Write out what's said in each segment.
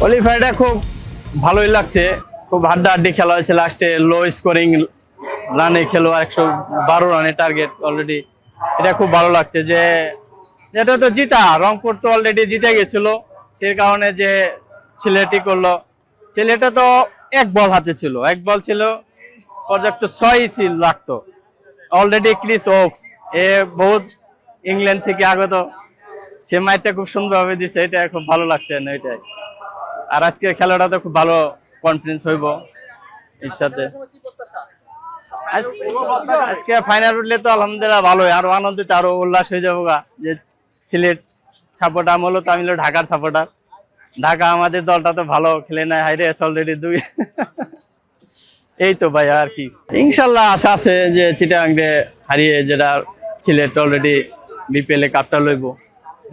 কোয়ালিফাইটা খুব ভালোই লাগছে। খুব হাড্ডাহাড্ডি খেলা হয়েছে লাস্টে লো স্কোরিং রানে খেলো, একশো বারো রানে টার্গেট অলরেডি এটা খুব ভালো লাগছে যে, যেটা তো জিতা, রংপুর তো অলরেডি জিতে গেছিল। সেই কারণে যে ছেলেটি করল, ছেলেটা তো এক বল হাতে ছিল, এক বল ছিল পর্যাপ্ত ছয় ছিল, লাগতো। অলরেডি ক্রিস ওক্স এ বহুত ইংল্যান্ড থেকে আগত, সে মাইটটা খুব সুন্দরভাবে দিছে, এটা খুব ভালো লাগছে না, এটাই। আর আজকের খেলাটা তো খুব ভালো কনফিডেন্স হইব এর সাথে। আজকে ফাইনাল উঠলে তো আলহামদুলিল্লাহ ভালোই। আরও আনন্দিত, আরও উল্লাস হয়ে যাব গা। যে সিলেট সাপোর্টার আমি হলো তামিলের ঢাকার সাপোর্টার। ঢাকা আমাদের দলটা তো ভালো, খেলে না হাইরে অলরেডি দুই। এই তো ভাই, আর কি। ইনশাল্লাহ আশা আছে যে চিটাংরে হারিয়ে যেটা সিলেট অলরেডি বিপিএল এ কাপটা লইব।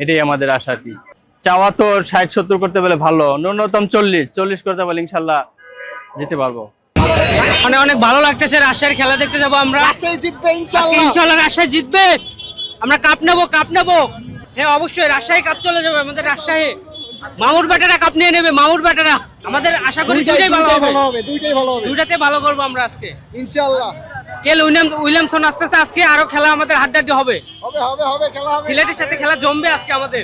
এটাই আমাদের আশা কি। চাওয়া তো ষাট সত্তর করতে পারলে ভালো। ন্যূনতম চল্লিশ চল্লিশ করতে পারলে ইনশাল্লাহ যেতে পারব। মানে অনেক ভালো লাগতেছে রাজশাহীর খেলা দেখতে যাব আমরা। রাজশাহী জিতবে আজকে ইনশাল্লাহ রাজশাহী জিতবে। আমরা কাপ নেব কাপ নেব। হ্যাঁ অবশ্যই রাজশাহী কাপ চলে যাবে আমাদের রাজশাহী। মামুর ব্যাটারা কাপ নিয়ে নেবে মামুর ব্যাটারা। আমাদের আশা করি দুইটাই ভালো হবে। ভালো হবে দুইটাই ভালো হবে। দুইটাতে ভালো করব আমরা আজকে। ইনশাআল্লাহ কেল উইলিয়াম উইলিয়ামসন আসতেছে আজকে আরও খেলা আমাদের হাড্ডাহাড্ডি হবে। হবে হবে হবে খেলা হবে। সিলেটের সাথে খেলা জমবে আজকে আমাদের।